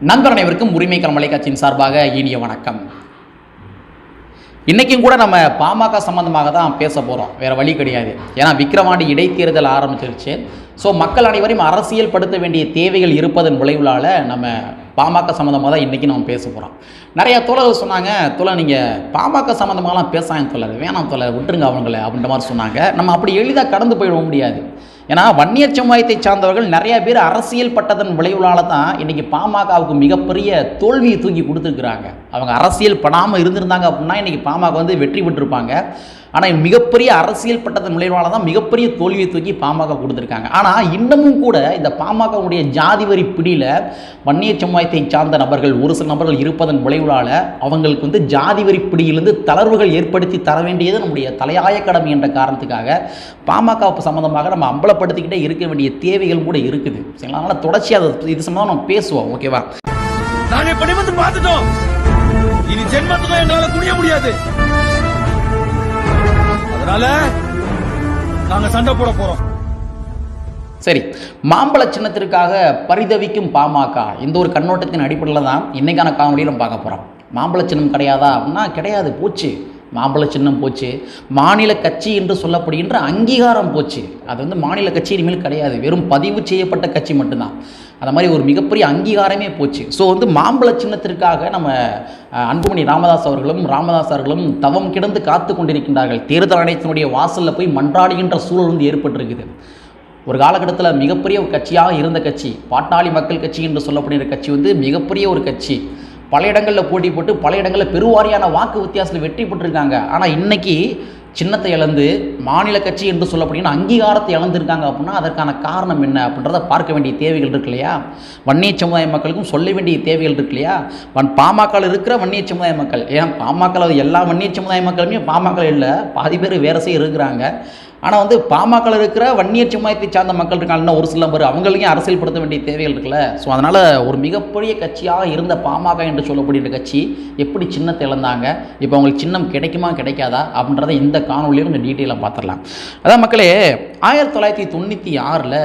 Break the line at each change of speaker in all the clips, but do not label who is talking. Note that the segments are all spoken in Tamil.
நண்பர் அனைவருக்கும் உரிமை கரமலை கட்சியின் சார்பாக இனிய வணக்கம். இன்றைக்கும் கூட நம்ம பாமக சம்பந்தமாக தான் பேச போகிறோம் வேறு வழி கிடையாது. ஏன்னா விக்கிரவாண்டி இடைத்தேர்தல் ஆரம்பிச்சிருச்சு. ஸோ மக்கள் அனைவரையும் அரசியல் படுத்த வேண்டிய தேவைகள் இருப்பதன் விளைவுலால் நம்ம பாமக சம்மந்தமாக தான் இன்றைக்கி நம்ம பேச போகிறோம் நிறையா தோழர்கள் சொன்னாங்க தோழர் நீங்கள் பாமக சம்மந்தமாகலாம் பேசாங்க தோழர். வேணாம் தோழர். விட்டுருங்க அவங்கள. அப்படின்ற மாதிரி சொன்னாங்க. நம்ம அப்படி எளிதாக கடந்து போயிட முடியாது. ஏன்னா வன்னியர் சமுதாயத்தை சார்ந்தவர்கள் நிறைய பேர் அரசியல் பட்டதன் விளைவுகளால் தான் இன்றைக்கி பாமகவுக்கு மிகப்பெரிய தோல்வியை தூக்கி கொடுத்துருக்குறாங்க. அவங்க அரசியல் படாமல் இருந்திருந்தாங்க அப்படின்னா இன்றைக்கி பாமக வந்து வெற்றி பெற்றிருப்பாங்க. ஆனால் மிகப்பெரிய அரசியல் பட்டத்தின் விளைவால தான் மிகப்பெரிய தோல்வியை தூக்கி பாமக கொடுத்துருக்காங்க. ஆனால் இன்னமும் கூட இந்த பாமகவுடைய ஜாதி வரி பிடியில் வன்னிய சமுதாயத்தை சார்ந்த நபர்கள் ஒரு சில நபர்கள் இருப்பதன் விளைவுகளால் அவங்களுக்கு வந்து ஜாதி வரி பிடியிலிருந்து தளர்வுகள் ஏற்படுத்தி தர வேண்டியது நம்முடைய தலையாய கடமை என்ற காரணத்துக்காக பாமக சம்மந்தமாக நம்ம அம்பலப்படுத்திக்கிட்டே இருக்க வேண்டிய தேவைகள் கூட இருக்குது. சரிங்களா? அதனால் தொடர்ச்சியாக இது சம்மந்தமாக நம்ம பேசுவோம். ஓகேவா?
நாங்கள் பார்த்துட்டோம். ஜென்மத்துக்கும் எங்களால குனிய முடியாது. அதனால நாங்க சண்டை போட போறோம்.
சரி மாம்பழ சின்னத்திற்காக பரிதவிக்கும் பாமக இந்த ஒரு கண்ணோட்டத்தின் அடிப்படையில் தான் இன்னைக்கான காணொலியில் நம்ம பார்க்க போகிறோம் மாம்பழ சின்னம் கிடையாதா அப்படின்னா கிடையாது போச்சு. மாம்பழ சின்னம் போச்சு. மாநில கட்சி என்று சொல்லப்படுகின்ற அங்கீகாரம் போச்சு. அது வந்து மாநில கட்சி இனிமேல் கிடையாது. வெறும் பதிவு செய்யப்பட்ட கட்சி மட்டும்தான். அந்த மாதிரி ஒரு மிகப்பெரிய அங்கீகாரமே போச்சு. ஸோ வந்து மாம்பழ சின்னத்திற்காக நம்ம அன்புமணி ராமதாஸ் அவர்களும் ராமதாஸ் அவர்களும் தவம் கிடந்து காத்து கொண்டிருக்கின்றார்கள். தேர்தல் ஆணையத்தினுடைய வாசலில் போய் மன்றாடுகின்ற சூழல் வந்து ஏற்பட்டிருக்குது. ஒரு காலகட்டத்தில் மிகப்பெரிய ஒரு கட்சியாக இருந்த கட்சி பாட்டாளி மக்கள் கட்சி என்று சொல்லப்படுகிற கட்சி வந்து மிகப்பெரிய ஒரு கட்சி. பல இடங்களில் போட்டி போட்டு பல இடங்களில் பெருவாரியான வாக்கு வித்தியாசத்தில் வெற்றி பெற்றிருக்காங்க. ஆனால் இன்னைக்கு சின்னத்தை இழந்து மாநில கட்சி என்று சொல்லப்படுகிற அங்கீகாரத்தை இழந்திருக்காங்க அப்படின்னா அதற்கான காரணம் என்ன அப்படின்றத பார்க்க வேண்டிய தேவைகள் இருக்கு இல்லையா? வன்னிய சமுதாய மக்களுக்கும் சொல்ல வேண்டிய தேவைகள் இருக்கு இல்லையா? வன் பாமகவில் இருக்கிற வன்னிய சமுதாய மக்கள் ஏன் பாமகவில் எல்லா வன்னிய சமுதாய மக்களுமே பாமக இல்லை பாதி பேர் வேறு செய்ய இருக்கிறாங்க. ஆனால் வந்து பாமகவில் இருக்கிற வன்னியர் சமுதாயத்தை சார்ந்த மக்கள் இருக்காங்கன்னா ஒரு சில பேர் அவங்களையும் அரசியல்படுத்த வேண்டிய தேவைகள் இருக்குல்ல. ஸோ அதனால் ஒரு மிகப்பெரிய கட்சியாக இருந்த பாமக என்று சொல்லக்கூடிய கட்சி எப்படி சின்னத்தை இழந்தாங்க? இப்போ அவங்களுக்கு சின்னம் கிடைக்குமா கிடைக்காதா? அப்படின்றத இந்த காணொலியில் கொஞ்சம் டீட்டெயிலாக பார்த்துடலாம். அதான் மக்களே ஆயிரத்தி தொள்ளாயிரத்தி தொண்ணூற்றி ஆறில்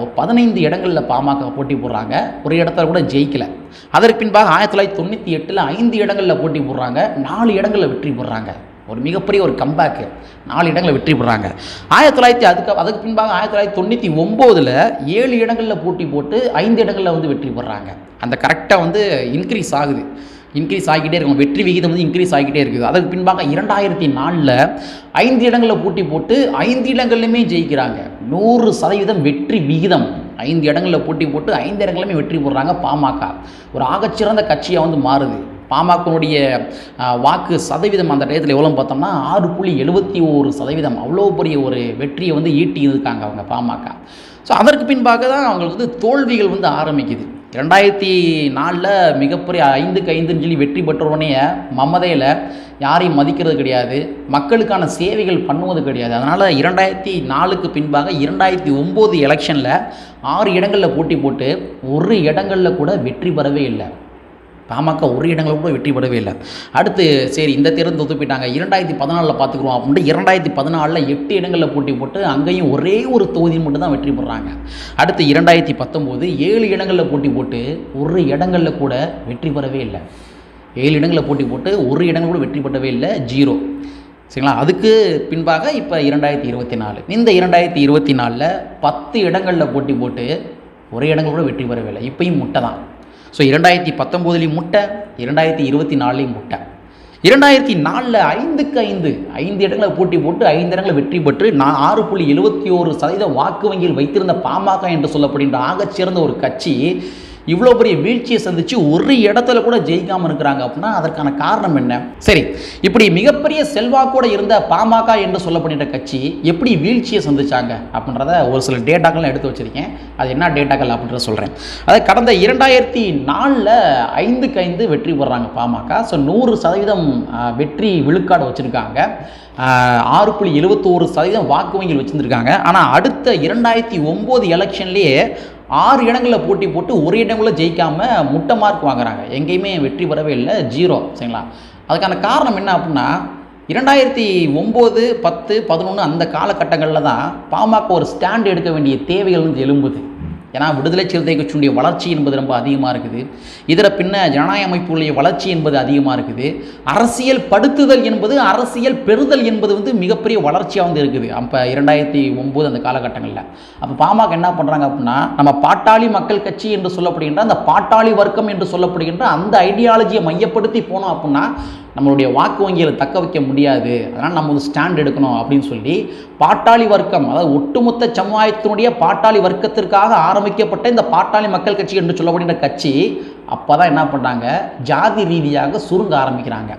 ஒரு பதினைந்து இடங்களில் பாமக போட்டி போடுறாங்க. ஒரு இடத்துல கூட ஜெயிக்கலை. அதற்கு பின்பாக ஆயிரத்தி தொள்ளாயிரத்தி தொண்ணூற்றி எட்டில் ஐந்து இடங்களில் போட்டி போடுறாங்க. நாலு இடங்களில் வெற்றி போடுறாங்க ஒரு மிகப்பெரிய ஒரு கம்பேக்கு நாலு இடங்களில் வெற்றி பெறாங்க. ஆயிரத்தி தொள்ளாயிரத்தி அதுக்கு அதுக்கு பின்பாக ஆயிரத்தி தொள்ளாயிரத்தி தொண்ணூற்றி ஒம்போதில் ஏழு இடங்களில் போட்டி போட்டு ஐந்து இடங்களில் வந்து வெற்றி பெறாங்க. அந்த கரெக்டாக வந்து இன்க்ரீஸ் ஆகுது. இன்க்ரீஸ் ஆகிக்கிட்டே இருக்கும் வெற்றி விகிதம் வந்து இன்க்ரீஸ் ஆகிக்கிட்டே இருக்குது. அதுக்கு பின்பாக இரண்டாயிரத்தி நாலில் ஐந்து இடங்களில் போட்டி போட்டு ஐந்து இடங்கள்லையுமே ஜெயிக்கிறாங்க. நூறு சதவீதம் வெற்றி விகிதம். ஐந்து இடங்களில் போட்டி போட்டு ஐந்து இடங்களுமே வெற்றி போடுறாங்க பாமக. ஒரு ஆகச்சிறந்த கட்சியாக வந்து மாறுது. பாமகனுடைய வாக்கு சதவீதம் அந்த டயத்தில் எவ்வளோ பார்த்தோம்னா ஆறு புள்ளி எழுபத்தி ஒரு சதவீதம். அவ்வளோ பெரிய ஒரு வெற்றியை வந்து ஈட்டி இருக்காங்க அவங்க பாமக. ஸோ அதற்கு பின்பாக தான் அவங்களுக்கு வந்து தோல்விகள் வந்து ஆரம்பிக்குது. ரெண்டாயிரத்தி நாலில் மிகப்பெரிய ஐந்துக்கு ஐந்துன்னு சொல்லி வெற்றி பெற்றவுடனே மமதையில் யாரையும் மதிக்கிறது கிடையாது. மக்களுக்கான சேவைகள் பண்ணுவது கிடையாது. அதனால் இரண்டாயிரத்தி நாலுக்கு பின்பாக இரண்டாயிரத்தி ஒம்பது எலெக்ஷனில் ஆறு இடங்களில் போட்டி போட்டு ஒரு இடங்களில் கூட வெற்றி பெறவே இல்லை. பாமக ஒரு இடங்களில் கூட வெற்றி பெறவே இல்லை. அடுத்து சரி இந்த தேர்தல் தோத்து போயிட்டாங்க இரண்டாயிரத்தி பதினாலில் பார்த்துக்குறோம் அப்படின்ட்டு இரண்டாயிரத்தி பதினாலில் எட்டு இடங்களில் போட்டி போட்டு அங்கேயும் ஒரே ஒரு தொகுதியில் மட்டும் தான் வெற்றி பெறாங்க. அடுத்து இரண்டாயிரத்தி பத்தொம்போது ஏழு இடங்களில் போட்டி போட்டு ஒரு இடங்களில் கூட வெற்றி பெறவே இல்லை. ஏழு இடங்களில் போட்டி போட்டு ஒரு இடங்கள் கூட வெற்றி பெறவே இல்லை. ஜீரோ. சரிங்களா? அதுக்கு பின்பாக இப்போ இரண்டாயிரத்தி இருபத்தி நாலு. இந்த இரண்டாயிரத்தி இருபத்தி நாலில் பத்து இடங்களில் போட்டி போட்டு ஒரே இடங்கள் கூட வெற்றி பெறவே இல்லை. இப்பயும் முட்டை தான். ஸோ இரண்டாயிரத்தி பத்தொம்போதுலேயும் முட்டை இரண்டாயிரத்தி இருபத்தி நாலுலேயும் முட்டை. இரண்டாயிரத்தி நாலில் ஐந்துக்கு ஐந்து ஐந்து இடங்களில் போட்டி போட்டு ஐந்து இடங்களில் வெற்றி பெற்று நான் ஆறு புள்ளி எழுபத்தி ஓரு சதவீத வாக்கு வங்கியில் வைத்திருந்த பாமக என்று சொல்லப்படுகின்ற ஆகச்சிறந்த ஒரு கட்சி இவ்வளோ பெரிய வீழ்ச்சியை சந்தித்து ஒரு இடத்துல கூட ஜெயிக்காமல் இருக்கிறாங்க அப்படின்னா அதற்கான காரணம் என்ன? சரி இப்படி மிகப்பெரிய செல்வாக்கோட இருந்த பாமக என்று சொல்லப்படுகின்ற கட்சி எப்படி வீழ்ச்சியை சந்திச்சாங்க அப்படின்றத ஒரு சில டேட்டாக்கள் எடுத்து வச்சிருக்கேன். அது என்ன டேட்டாக்கள் அப்படின்றத சொல்கிறேன் அதாவது கடந்த இரண்டாயிரத்தி நாலில் ஐந்துக்கு ஐந்து வெற்றி பெறாங்க பாமக. ஸோ நூறு சதவீதம் வெற்றி விழுக்காடு வச்சுருக்காங்க. ஆறு புள்ளி எழுபத்தோரு சதவீதம் வாக்கு வங்கியில் வச்சுருக்காங்க ஆனால் அடுத்த இரண்டாயிரத்தி ஒம்பது எலெக்ஷன்லேயே ஆறு இடங்களில் போட்டி போட்டு ஒரு இடங்களில் ஜெயிக்காமல் முட்டை மார்க் வாங்குறாங்க. எங்கேயுமே வெற்றி பெறவே இல்லை. ஜீரோ சரிங்களா? அதுக்கான காரணம் என்ன அப்படின்னா இரண்டாயிரத்தி ஒம்பது பத்து பதினொன்று அந்த காலகட்டங்களில் தான் பாமக ஒரு ஸ்டாண்ட் எடுக்க வேண்டிய தேவைகள் வந்து எழும்புது. ஏன்னா விடுதலை சிறுத்தை கட்சியினுடைய வளர்ச்சி என்பது ரொம்ப அதிகமாக இருக்குது. இதில் பின்ன ஜனநாயக அமைப்புடைய வளர்ச்சி என்பது அதிகமாக இருக்குது. அரசியல் படுத்துதல் என்பது அரசியல் பெறுதல் என்பது வந்து மிகப்பெரிய வளர்ச்சியாக வந்து இருக்குது. அப்போ இரண்டாயிரத்தி ஒம்பது அந்த காலகட்டங்களில். அப்போ பாமக என்ன பண்ணுறாங்க அப்படின்னா நம்ம பாட்டாளி மக்கள் கட்சி என்று சொல்லப்படுகின்ற அந்த பாட்டாளி வர்க்கம் என்று சொல்லப்படுகின்ற அந்த ஐடியாலஜியை மையப்படுத்தி போனோம் அப்படின்னா நம்மளுடைய வாக்கு வங்கிகளை தக்க வைக்க முடியாது. அதனால் நம்ம ஒரு ஸ்டாண்ட் எடுக்கணும் அப்படின்னு சொல்லி பாட்டாளி வர்க்கம் அதாவது ஒட்டுமொத்த சமுதாயத்தினுடைய பாட்டாளி வர்க்கத்திற்காக ஆரம்பிக்கப்பட்ட இந்த பாட்டாளி மக்கள் கட்சி என்று சொல்லப்படுகிற கட்சி அப்போ தான் என்ன பண்ணுறாங்க ஜாதி ரீதியாக சுருங்க ஆரம்பிக்கிறாங்க.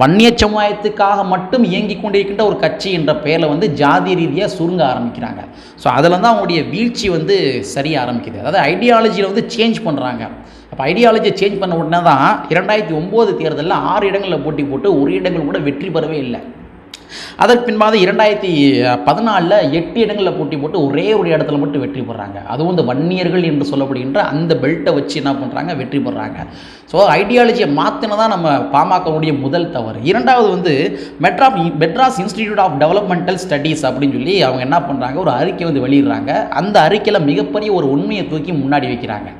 வன்னிய சமுதாயத்துக்காக மட்டும் இயங்கி கொண்டிருக்கின்ற ஒரு கட்சி என்ற பெயரில் வந்து ஜாதி ரீதியாக சுருங்க ஆரம்பிக்கிறாங்க. ஸோ அதில் தான் அவங்களுடைய வீழ்ச்சி வந்து சரிய ஆரம்பிக்குது. அதாவது ஐடியாலஜியில் வந்து சேஞ்ச் பண்ணுறாங்க அப்போ ஐடியாலஜியை சேஞ்ச் பண்ண உடனே தான் இரண்டாயிரத்தி ஒம்பது தேர்தலில் ஆறு இடங்களில் போட்டி போட்டு ஒரு இடங்கள் கூட வெற்றி பெறவே இல்லை. அதற்கு பின்பாக இரண்டாயிரத்தி பதினாலில் எட்டு இடங்களில் போட்டி போட்டு ஒரே ஒரு இடத்துல மட்டும் வெற்றி பெறாங்க. அதுவும் இந்த வன்னியர்கள் என்று சொல்லப்படுகின்ற அந்த பெல்ட்டை வச்சு என்ன பண்ணுறாங்க வெற்றி பெறாங்க. ஸோ ஐடியாலஜியை மாற்றினதான் நம்ம பாமகவுடைய முதல் தவறு. இரண்டாவது வந்து metro Madras institute of developmental studies அப்படின்னு சொல்லி அவங்க என்ன பண்ணுறாங்க ஒரு அறிக்கை வந்து வெளியிடுறாங்க. அந்த அறிக்கையில் மிகப்பெரிய ஒரு உண்மையை தூக்கி முன்னாடி வைக்கிறாங்க.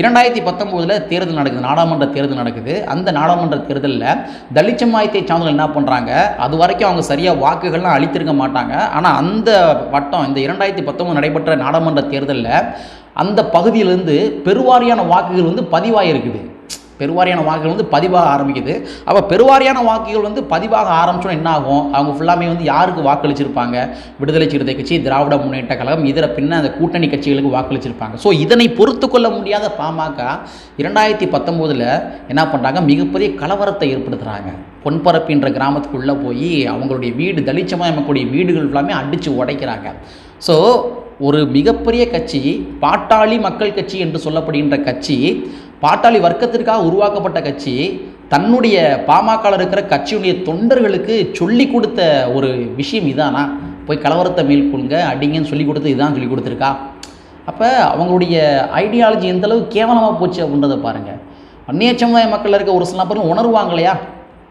இரண்டாயிரத்தி பத்தொம்போதில் தேர்தல் நடக்குது. நாடாளுமன்ற தேர்தல் நடக்குது. அந்த நாடாளுமன்ற தேர்தலில் தலித் சமுதாயத்தை சார்ந்தவர்கள் என்ன பண்ணுறாங்க அது வரைக்கும் அவங்க சரி சரியாக வாக்குகள்லாம் அளித்திருக்க மாட்டாங்க. ஆனால் அந்த வட்டம் இந்த இரண்டாயிரத்தி பத்தொம்பது நடைபெற்ற நாடாளுமன்ற தேர்தலில் அந்த பகுதியிலேருந்து பெருவாரியான வாக்குகள் வந்து பதிவாயிருக்குது. பெருவாரியான வாக்குகள் வந்து பதிவாக ஆரம்பிக்குது. அப்போ பெருவாரியான வாக்குகள் வந்து பதிவாக ஆரம்பிச்சோன்னா என்ன ஆகும் அவங்க ஃபுல்லாமே வந்து யாருக்கு வாக்களிச்சிருப்பாங்க? விடுதலை சிறுத்தை கட்சி திராவிட முன்னேற்ற கழகம் இதர பின்ன அந்த கூட்டணி கட்சிகளுக்கு வாக்களிச்சிருப்பாங்க. ஸோ இதனை பொறுத்து கொள்ள முடியாத பாமக இரண்டாயிரத்தி பத்தொம்போதில் என்ன பண்ணுறாங்க மிகப்பெரிய கலவரத்தை ஏற்படுத்துகிறாங்க பொன்பரப்பின்ற கிராமத்துக்குள்ளே போய் அவங்களுடைய வீடு தலிச்சமாக சமுதாய வீடுகள் ஃபுல்லாமே அடித்து உடைக்கிறாங்க. ஸோ ஒரு மிகப்பெரிய கட்சி பாட்டாளி மக்கள் கட்சி என்று சொல்லப்படுகின்ற கட்சி பாட்டாளி வர்க்கத்திற்காக உருவாக்கப்பட்ட கட்சி தன்னுடைய பாமகவில் இருக்கிற கட்சியுடைய தொண்டர்களுக்கு சொல்லி கொடுத்த ஒரு விஷயம் இதானா? போய் கலவரத்தை மேற்கொள்ளுங்க அடிங்கன்னு சொல்லி கொடுத்து இதான் சொல்லி கொடுத்துருக்கா? அப்போ அவங்களுடைய ஐடியாலஜி எந்தளவு கேவலமாக போச்சு அப்படின்றத பாருங்கள் அந்நிய சமுதாய மக்களில் இருக்க ஒரு சில நபர்கள் உணர்வாங்க இல்லையா?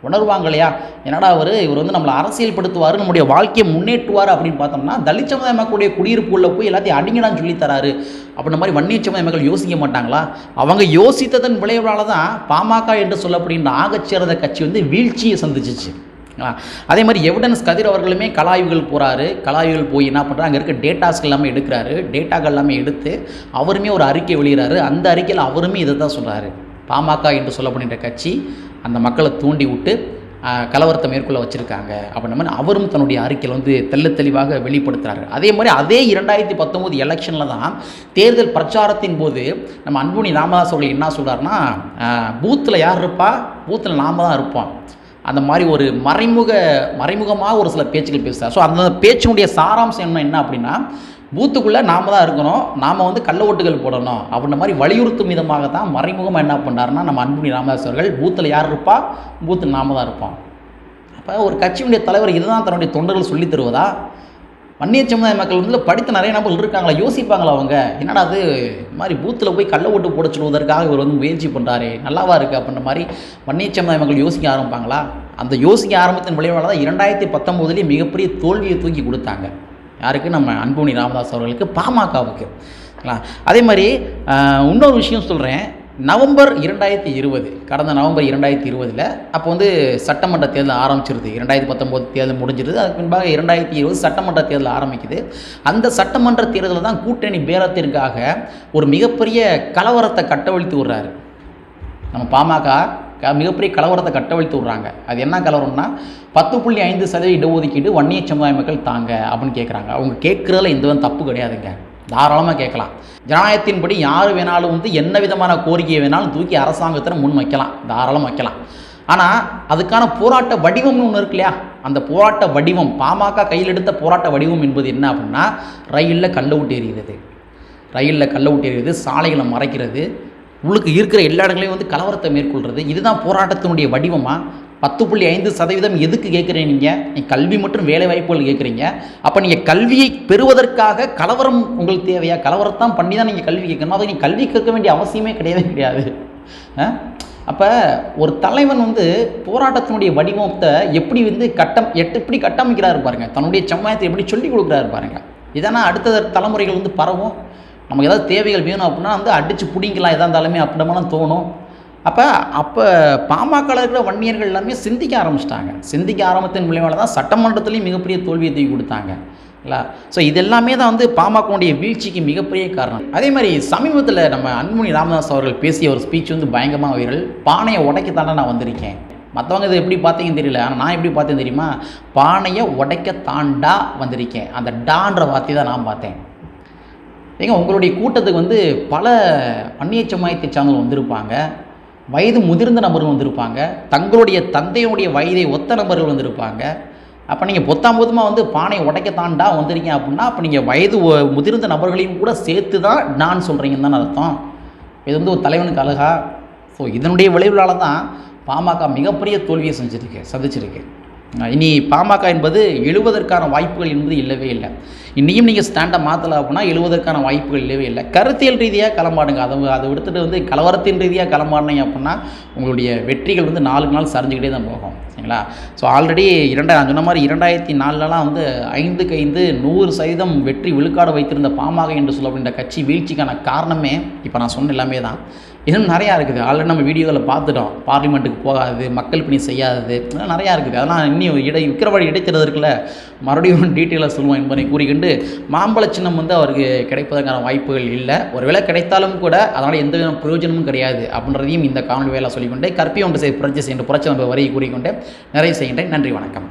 உணர்வாங்க இல்லையா என்னடா அவர் இவர் வந்து நம்மளை அரசியல்படுத்துவார் நம்முடைய வாழ்க்கையை முன்னேற்றுவார் அப்படின்னு பார்த்தோம்னா தலித் சமுதாய மக்களுடைய குடியிருப்புள்ள போய் எல்லாத்தையும் அடிங்கடான்னு சொல்லி தராரு அப்படின்ற மாதிரி வன்னிய சமுதாய மக்கள் யோசிக்க மாட்டாங்களா? அவங்க யோசித்ததன் விளைவால தான் பாமக என்று சொல்லப்படுகின்ற ஆகச்சிறந்த கட்சி வந்து வீழ்ச்சியை சந்திச்சிச்சு. அதே மாதிரி எவிடன்ஸ் கதிர் அவர்களுமே கலாய்வுகள் போகிறாரு கலாய்வுகள் போய் என்ன பண்ணுறாரு அங்கே இருக்க டேட்டாஸ்கள் எல்லாமே எடுக்கிறாரு. டேட்டாக்கள் எல்லாமே எடுத்து அவருமே ஒரு அறிக்கை வெளியிறாரு அந்த அறிக்கையில் அவருமே இதை தான் சொல்கிறாரு பாமக என்று சொல்லப்படுகின்ற கட்சி அந்த மக்களை தூண்டி விட்டு கலவரத்தை மேற்கொள்ள வச்சுருக்காங்க. அப்படின்ன மாதிரி அவரும் தன்னுடைய அறிக்கையில் வந்து தெள்ளத் தெளிவாக வெளிப்படுத்துகிறாரு அதே மாதிரி அதே இரண்டாயிரத்தி பத்தொம்போது எலெக்ஷனில் தான் தேர்தல் பிரச்சாரத்தின் போது நம்ம அன்புனி ராமதாஸ் அவர்கள் என்ன சொல்கிறாருன்னா பூத்தில் யார் இருப்பா? பூத்தில் நாம் தான் இருப்போம். அந்த மாதிரி ஒரு மறைமுக மறைமுகமாக ஒரு சில பேச்சுகள் பேசுகிறார் ஸோ அந்த பேச்சினுடைய சாராம்சம் என்ன என்ன அப்படின்னா பூத்துக்குள்ளே நாம தான் இருக்கணும். நாம் வந்து கள்ள ஓட்டுகள் போடணும். அப்படின்ற மாதிரி வலியுறுத்தும் விதமாக தான் மறைமுகமாக என்ன பண்ணாருன்னா நம்ம அன்புமணி ராமதாஸ் அவர்கள் பூத்தில் யார் இருப்பா? பூத்தில் நாம தான் இருப்போம். அப்போ ஒரு கட்சியினுடைய தலைவர் இதுதான் தன்னுடைய தொண்டர்கள் சொல்லித் தருவதா? வன்னிய சமுதாய மக்கள் வந்து படித்த நிறைய நபர்கள் இருக்காங்களா? யோசிப்பாங்களா அவங்க? என்னடா அது? இந்த மாதிரி பூத்தில் போய் கள்ள ஓட்டு போட சொல்வதற்காக இவர் வந்து முயற்சி பண்ணுறாரு நல்லாவா இருக்குது அப்படின்ற மாதிரி வன்னிய சமுதாய மக்கள் யோசிக்க ஆரம்பிப்பாங்களா? அந்த யோசிக்க ஆரம்பத்தின் விளைவால தான் இரண்டாயிரத்தி பத்தொம்போதுலேயே மிகப்பெரிய தோல்வியை தூக்கி கொடுத்தாங்க. யாருக்கு? நம்ம அன்புமணி ராமதாஸ் அவர்களுக்கு பாமகவுக்கு. அதே மாதிரி இன்னொரு விஷயம் சொல்கிறேன் நவம்பர் இரண்டாயிரத்தி இருபது கடந்த நவம்பர் இரண்டாயிரத்தி இருபதில் அப்போ வந்து சட்டமன்ற தேர்தல் ஆரம்பிச்சிருது. இரண்டாயிரத்தி பத்தொம்போது தேர்தல் முடிஞ்சிருது. அதுக்கு பின்பாக இரண்டாயிரத்தி இருபது சட்டமன்ற தேர்தல் ஆரம்பிக்குது. அந்த சட்டமன்ற தேர்தலில் தான் கூட்டணி பேரத்திற்காக ஒரு மிகப்பெரிய கலவரத்தை கட்டவிழ்த்து விடுறாரு. நம்ம பாமக மிகப்பெரிய கலவரத்தை கட்டவழித்து விட்றாங்க. அது என்ன கலவரம்னா பத்து புள்ளி ஐந்து சதவீத இடஒதுக்கீடு வன்னிய சமுதாய மக்கள் தாங்க அப்படின்னு கேட்குறாங்க அவங்க கேட்குறதுல எந்த தப்பு கிடையாதுங்க. தாராளமாக கேட்கலாம். ஜனநாயகத்தின்படி யார் வேணாலும் வந்து என்ன விதமான கோரிக்கையை வேணாலும் தூக்கி அரசாங்கத்தில் முன் வைக்கலாம். தாராளம் வைக்கலாம். ஆனால் அதுக்கான போராட்ட வடிவம்னு ஒன்று இருக்கு இல்லையா? அந்த போராட்ட வடிவம் பாமக கையில் எடுத்த போராட்ட வடிவம் என்பது என்ன அப்படின்னா ரயிலில் கல்லை விட்டு எறிகிறது. ரயிலில் கல்லை விட்டு எறிகிறது சாலைகளை மறைக்கிறது உள்ளுக்கு இருக்கிற எல்லா இடங்களையும் வந்து கலவரத்தை மேற்கொள்கிறது இதுதான் போராட்டத்தினுடைய வடிவமாக பத்து புள்ளி ஐந்து சதவீதம் எதுக்கு கேட்குறீங்க நீங்கள் நீ கல்வி மற்றும் வேலை வாய்ப்புகள் கேட்குறீங்க. அப்போ நீங்கள் கல்வியை பெறுவதற்காக கலவரம் உங்களுக்கு தேவையா? கலவரத்தான் பண்ணி தான் நீங்கள் கல்வி கேட்கணும். அதை நீங்கள் கல்வி கேட்க வேண்டிய அவசியமே கிடையவே கிடையாது. அப்போ ஒரு தலைவன் வந்து போராட்டத்தினுடைய வடிவத்தை எப்படி வந்து கட்டம் எட்டு எப்படி கட்டமைக்கிறாரு பாருங்க. தன்னுடைய சமுதாயத்தை எப்படி சொல்லி கொடுக்குறாரு பாருங்க. இதனால் அடுத்த தலைமுறைகள் வந்து பரவும். நமக்கு ஏதாவது தேவைகள் வேணும் அப்படின்னா வந்து அடித்து பிடிங்கலாம் எதாக இருந்தாலுமே அப்படிமாலாம் தோணும். அப்போ அப்போ பாமகவில் இருக்கிற வன்னியர்கள் எல்லாமே சிந்திக்க ஆரம்பிச்சிட்டாங்க. சிந்திக்க ஆரம்பித்தன் மூலியமாக தான் சட்டமன்றத்துலேயும் மிகப்பெரிய தோல்வியை தூக்கி கொடுத்தாங்க. இல்லை? ஸோ இதெல்லாமே தான் வந்து பாமகவுடைய வீழ்ச்சிக்கு மிகப்பெரிய காரணம். அதே மாதிரி சமீபத்தில் நம்ம அன்புமணி ராமதாஸ் அவர்கள் பேசிய ஒரு ஸ்பீச் வந்து பயங்கரமாக வைரல். பானையை உடைக்கத்தாண்டா நான் வந்திருக்கேன். மற்றவங்க இது எப்படி பார்த்தீங்கன்னு தெரியல. ஆனால் நான் எப்படி பார்த்தேன் தெரியுமா? பானையை உடைக்க தாண்டா வந்திருக்கேன். அந்த டான்ற வார்த்தையை தான் நான் பார்த்தேன். ஏங்க உங்களுடைய கூட்டத்துக்கு வந்து பல அந்நிய சமயத்தை சார்ந்தவங்க வந்திருப்பாங்க வயது முதிர்ந்த நபர்கள் வந்திருப்பாங்க தங்களுடைய தந்தையுடைய வயதை ஒத்த நபர்கள் வந்திருப்பாங்க. அப்போ நீங்கள் பொத்தாம் பொதுமாக வந்து பானையை உடைக்கத்தாண்டா வந்திருக்கீங்க அப்படின்னா அப்போ நீங்கள் வயது முதிர்ந்த நபர்களையும் கூட சேர்த்து தான் நான் சொல்கிறீங்கன்னு தான் அர்த்தம். இது வந்து ஒரு தலைவனுக்கு அழகா ஸோ இதனுடைய விளைவுகளால் தான் பாமக மிகப்பெரிய தோல்வியை செஞ்சுருக்கு சந்திச்சிருக்கு. இனி பாமக என்பது எழுவதற்கான வாய்ப்புகள் என்பது இல்லவே இல்லை. இன்னையும் நீங்கள் ஸ்டாண்டை மாற்றலை அப்படின்னா எழுவதற்கான வாய்ப்புகள் இல்லவே இல்லை. கருத்தியல் ரீதியாக களமாடுங்க அதை அதை விடுத்துட்டு வந்து கலவரத்தின் ரீதியாக களமாடினீங்க அப்படின்னா உங்களுடைய வெற்றிகள் வந்து நாளுக்கு நாள் சரிஞ்சுக்கிட்டே தான் போகும். சரிங்களா? ஸோ ஆல்ரெடி இரண்டா நான் சொன்ன மாதிரி இரண்டாயிரத்தி நாலுலலாம் வந்து ஐந்துக்கு ஐந்து நூறு சதவீதம் வெற்றி விழுக்காடு வைத்திருந்த பாமக என்று சொல்லப்படுகின்ற கட்சி வீழ்ச்சிக்கான காரணமே இப்போ நான் சொன்ன எல்லாமே தான். இன்னும் நிறையா இருக்குது. ஆல்ரெடி நம்ம வீடியோவில் பார்த்துட்டோம். பார்லிமெண்ட்டுக்கு போகாது மக்கள் பணி செய்யாதது இதெல்லாம் நிறையா இருக்குது. அதெல்லாம் இன்னும் இடை விக்கிரவாடி இடைத்தேர்தல் இருக்குல்ல மறுபடியும் டீட்டெயிலாக சொல்லுவோம் என்பதை கூறிக்கொண்டு மாம்பழ சின்னம் வந்து அவருக்கு கிடைப்பதற்கான வாய்ப்புகள் இல்லை. ஒருவேளை கிடைத்தாலும் கூட அதனால் எந்த வித பிரயோஜனமும் கிடையாது அப்படின்றதையும் இந்த காணொலி வேலை சொல்லிக்கொண்டே கற்பி ஒன்று செய்ய புரட்சி செய்கின்ற புரட்சி நம்ம வரையை கூறிக்கொண்டு நிறைய செய்கின்றேன். நன்றி வணக்கம்.